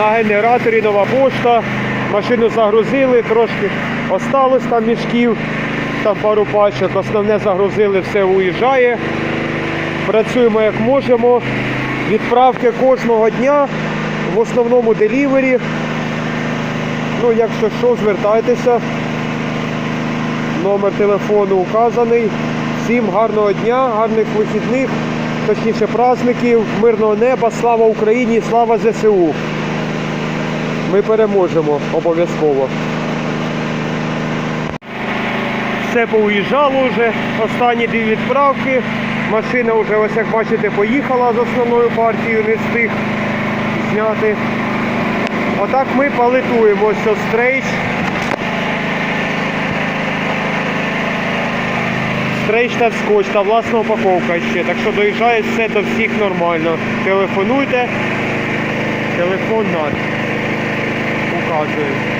на генераторі нова пошта. Машину загрузили, трошки осталось там мішків, там пару пачок. Основне загрузили, все уїжджає. Працюємо як можемо. Відправки кожного дня, в основному делівері. Ну, якщо що, звертайтеся. Номер телефону указаний. Всім гарного дня, гарних вихідних, точніше праздників, мирного неба, слава Україні, слава ЗСУ. Ми переможемо обов'язково. Все поуїжджало вже, останні дві відправки. Машина вже, ось як бачите, поїхала з основною партією, не встиг зняти. Отак ми палитуємо ось стрейч. Стрейч та скотч та власна упаковка ще. Так що доїжджає все до всіх нормально. Телефонуйте. Телефон над. project